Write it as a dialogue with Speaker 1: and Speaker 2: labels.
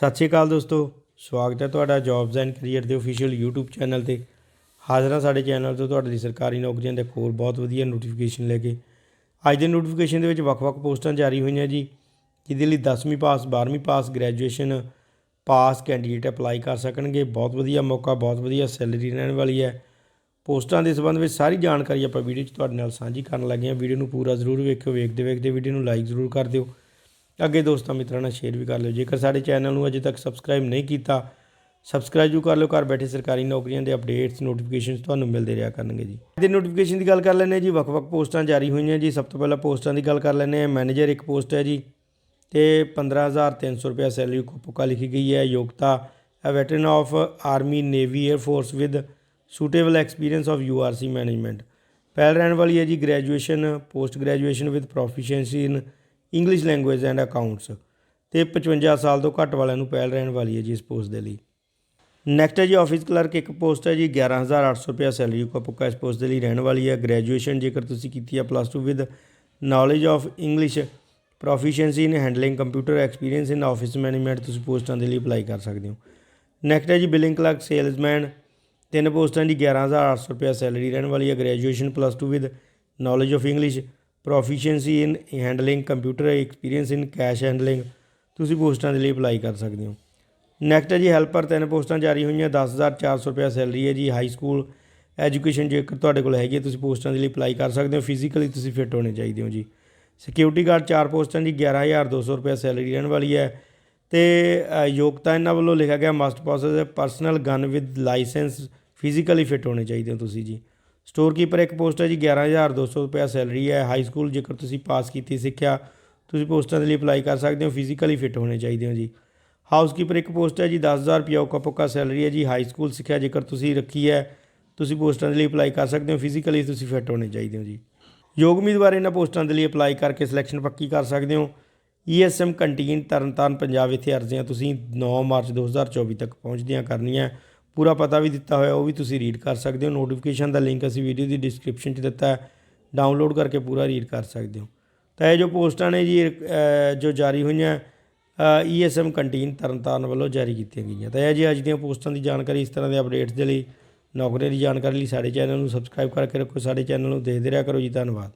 Speaker 1: ਸਤਿ ਸ਼੍ਰੀ ਅਕਾਲ ਦੋਸਤੋ, ਸਵਾਗਤ ਹੈ ਤੁਹਾਡਾ ਜੌਬਸ ਐਂਡ ਕੈਰੀਅਰ ਦੇ ਅਫੀਸ਼ੀਅਲ YouTube ਚੈਨਲ ਤੇ। ਹਾਜ਼ਰ ਹਾਂ ਸਾਡੇ ਚੈਨਲ ਤੋਂ ਤੁਹਾਡੇ ਲਈ ਸਰਕਾਰੀ ਨੌਕਰੀਆਂ ਦੇ ਹੋਰ ਬਹੁਤ ਵਧੀਆ ਨੋਟੀਫਿਕੇਸ਼ਨ ਲੈ ਕੇ। ਅੱਜ ਦੇ ਨੋਟੀਫਿਕੇਸ਼ਨ ਦੇ ਵਿੱਚ ਵੱਖ-ਵੱਖ ਪੋਸਟਾਂ ਜਾਰੀ ਹੋਈਆਂ ਜੀ, ਜਿਹਦੇ ਲਈ 10ਵੀਂ pass 12ਵੀਂ pass graduation pass candidate apply ਕਰ ਸਕਣਗੇ। ਬਹੁਤ ਵਧੀਆ ਮੌਕਾ, ਬਹੁਤ ਵਧੀਆ ਸੈਲਰੀ ਰਹਿਣ ਵਾਲੀ ਹੈ। ਪੋਸਟਾਂ ਦੇ ਸੰਬੰਧ ਵਿੱਚ ਸਾਰੀ ਜਾਣਕਾਰੀ ਆਪਾਂ ਵੀਡੀਓ 'ਚ ਤੁਹਾਡੇ ਨਾਲ ਸਾਂਝੀ ਕਰਨ ਲੱਗੇ ਹਾਂ। ਵੀਡੀਓ ਨੂੰ ਪੂਰਾ ਜ਼ਰੂਰ ਵੇਖਿਓ ਵੇਖਦੇ ਵੇਖਦੇ ਵੀਡੀਓ ਨੂੰ ਲਾਈਕ ਜ਼ਰੂਰ ਕਰ ਦਿਓ। ਅੱਗੇ ਦੋਸਤਾਂ ਮਿੱਤਰਾਂ ਨਾਲ ਸ਼ੇਅਰ ਵੀ ਕਰ ਲਿਓ। ਜੇਕਰ ਸਾਡੇ ਚੈਨਲ ਨੂੰ ਅਜੇ ਤੱਕ ਸਬਸਕ੍ਰਾਈਬ ਨਹੀਂ ਕੀਤਾ ਸਬਸਕ੍ਰਾਈਬ ਜੂ ਕਰ ਲਿਓ। ਘਰ ਬੈਠੇ ਸਰਕਾਰੀ ਨੌਕਰੀਆਂ ਦੇ ਅਪਡੇਟਸ ਨੋਟੀਫਿਕੇਸ਼ਨਸ ਤੁਹਾਨੂੰ ਮਿਲਦੇ ਰਿਹਾ ਕਰਨਗੇ ਜੀ। ਇਹਦੇ ਨੋਟੀਫਿਕੇਸ਼ਨ ਦੀ ਗੱਲ ਕਰ ਲੈਂਦੇ ਹਾਂ ਜੀ। ਵੱਖ-ਵੱਖ ਪੋਸਟਾਂ ਜਾਰੀ ਹੋਈਆਂ ਜੀ। ਸਭ ਤੋਂ ਪਹਿਲਾਂ ਪੋਸਟਾਂ ਦੀ ਗੱਲ ਕਰ ਲੈਂਦੇ ਹਾਂ। ਮੈਨੇਜਰ ਇੱਕ ਪੋਸਟ ਹੈ ਜੀ। ਤੇ 15300 ਰੁਪਏ ਸੈਲਰੀ ਕੋਪੋਕਾ ਲਿਖੀ ਗਈ ਹੈ। ਯੋਗਤਾ a veteran of army navy air force with suitable experience of URC management ਪਹਿਲ ਰਹਿਣ ਵਾਲੀ ਹੈ ਜੀ। Graduation post graduation with proficiency in English language and accounts ਤੇ 55 ਸਾਲ ਤੋਂ ਘੱਟ ਵਾਲਿਆਂ ਨੂੰ ਪਹਿਲ ਰਹਿਣ ਵਾਲੀ ਹੈ ਜੀ ਇਸ ਪੋਸਟ ਦੇ ਲਈ। ਨੈਕਸਟ ਹੈ ਜੀ ਆਫਿਸ ਕਲਰਕ ਇੱਕ ਪੋਸਟ ਹੈ ਜੀ 11800 ਰੁਪਏ ਸੈਲਰੀ ਕੋ ਪੱਕਾ ਇਸ ਪੋਸਟ ਦੇ ਲਈ ਰਹਿਣ ਵਾਲੀ ਹੈ। ਗ੍ਰੈਜੂਏਸ਼ਨ ਜੇਕਰ ਤੁਸੀਂ ਕੀਤੀ ਹੈ plus 2 with knowledge of English proficiency in handling computer experience in office management ਤੁਸੀਂ ਪੋਸਟਾਂ ਦੇ ਲਈ ਅਪਲਾਈ ਕਰ ਸਕਦੇ ਹੋ। ਨੈਕਸਟ ਹੈ ਜੀ ਬਿਲਿੰਗ ਕਲਰਕ ਸੇਲਜ਼ਮੈਨ ਤਿੰਨ ਪੋਸਟਾਂ ਦੀ 11800 ਰੁਪਏ ਸੈਲਰੀ ਰਹਿਣ ਵਾਲੀ ਹੈ। Graduation plus 2 with knowledge of English proficiency in handling computer experience in cash handling ਤੁਸੀਂ ਪੋਸਟਾਂ ਦੇ ਲਈ ਅਪਲਾਈ ਕਰ ਸਕਦੇ ਹੋ। ਨੈਕਸਟ ਹੈ ਜੀ ਹੈਲਪਰ ਤਿੰਨ ਪੋਸਟਾਂ ਜਾਰੀ ਹੋਈਆਂ 10400 ਰੁਪਏ ਸੈਲਰੀ ਹੈ ਜੀ ਹਾਈ ਸਕੂਲ ਐਜੂਕੇਸ਼ਨ ਜੇਕਰ ਤੁਹਾਡੇ ਕੋਲ ਹੈਗੀ ਹੈ, ਤੁਸੀਂ ਪੋਸਟਾਂ ਦੇ ਲਈ ਅਪਲਾਈ ਕਰ ਸਕਦੇ ਹੋ। ਫਿਜ਼ੀਕਲੀ ਤੁਸੀਂ ਫਿੱਟ ਹੋਣੇ ਚਾਹੀਦੇ ਹੋ ਜੀ। ਸਿਕਿਉਰਿਟੀ ਗਾਰਡ ਚਾਰ ਪੋਸਟਾਂ ਦੀ 11200 ਰੁਪਏ ਸੈਲਰੀ ਰਹਿਣ ਵਾਲੀ ਹੈ। ਤੇ ਯੋਗਤਾ ਇਹਨਾਂ ਵੱਲੋਂ ਲਿਖਿਆ ਗਿਆ must possess personal gun with licence physically fit ਹੋਣੇ ਚਾਹੀਦੇ ਹੋ ਤੁਸੀਂ ਜੀ। ਸਟੋਰ ਕੀਪਰ ਇੱਕ ਪੋਸਟ ਹੈ ਜੀ 11200 ਰੁਪਏ ਸੈਲਰੀ ਹੈ। ਹਾਈ ਸਕੂਲ ਜੇਕਰ ਤੁਸੀਂ ਪਾਸ ਕੀਤੀ ਸਿੱਖਿਆ, ਤੁਸੀਂ ਪੋਸਟਾਂ ਦੇ ਲਈ ਅਪਲਾਈ ਕਰ ਸਕਦੇ ਹੋ ਫਿਜ਼ੀਕਲੀ ਫਿੱਟ ਹੋਣੇ ਚਾਹੀਦੇ ਹੋ ਜੀ। ਹਾਊਸਕੀਪਰ ਇੱਕ ਪੋਸਟ ਹੈ ਜੀ 10000 ਰੁਪਏ ਔਕਾ ਪੱਕਾ ਸੈਲਰੀ ਹੈ ਜੀ। ਹਾਈ ਸਕੂਲ ਸਿੱਖਿਆ ਜੇਕਰ ਤੁਸੀਂ ਰੱਖੀ ਹੈ, ਤੁਸੀਂ ਪੋਸਟਾਂ ਦੇ ਲਈ ਅਪਲਾਈ ਕਰ ਸਕਦੇ ਹੋ ਫਿਜ਼ੀਕਲੀ ਤੁਸੀਂ ਫਿੱਟ ਹੋਣੇ ਚਾਹੀਦੇ ਹੋ ਜੀ। ਯੋਗ ਉਮੀਦਵਾਰ ਇਹਨਾਂ ਪੋਸਟਾਂ ਦੇ ਲਈ ਅਪਲਾਈ ਕਰਕੇ ਸਿਲੈਕਸ਼ਨ ਪੱਕੀ ਕਰ ਸਕਦੇ ਹੋ। ਈਐਸਐਮ ਕੰਟੀਨ ਤਰਨਤਾਰਨ ਪੰਜਾਬ ਇੱਥੇ ਅਰਜ਼ੀਆਂ ਤੁਸੀਂ 9 ਮਾਰਚ 2024 ਤੱਕ ਪਹੁੰਚਦੀਆਂ ਕਰਨੀਆਂ। ਪੂਰਾ ਪਤਾ ਵੀ ਦਿੱਤਾ ਹੋਇਆ, ਉਹ ਵੀ ਤੁਸੀਂ ਰੀਡ ਕਰ ਸਕਦੇ ਹੋ। ਨੋਟੀਫਿਕੇਸ਼ਨ ਦਾ ਲਿੰਕ ਅਸੀਂ ਵੀਡੀਓ ਦੀ ਡਿਸਕ੍ਰਿਪਸ਼ਨ 'ਚ ਦਿੱਤਾ ਹੈ। ਡਾਊਨਲੋਡ ਕਰਕੇ ਪੂਰਾ ਰੀਡ ਕਰ ਸਕਦੇ ਹੋ। ਤਾਂ ਇਹ ਜੋ ਪੋਸਟਾਂ ਨੇ ਜੀ ਜੋ ਜਾਰੀ ਹੋਈਆਂ ਈਐਸਐਮ ਕੰਟੀਨ ਤਰਨਤਾਰਨ ਵੱਲੋਂ ਜਾਰੀ ਕੀਤੀਆਂ ਗਈਆਂ। ਤਾਂ ਇਹ ਜੀ ਅੱਜ ਦੀਆਂ ਪੋਸਟਾਂ ਦੀ ਜਾਣਕਾਰੀ ਇਸ ਤਰ੍ਹਾਂ ਦੇ ਅਪਡੇਟਸ ਦੇ ਲਈ, ਨੌਕਰੀਆਂ ਦੀ ਜਾਣਕਾਰੀ ਲਈ ਸਾਡੇ ਚੈਨਲ ਨੂੰ ਸਬਸਕ੍ਰਾਈਬ ਕਰਕੇ ਰੱਖੋ। ਸਾਡੇ ਚੈਨਲ ਨੂੰ ਦੇਖਦੇ ਰਿਹਾ ਕਰੋ ਜੀ। ਧੰਨਵਾਦ।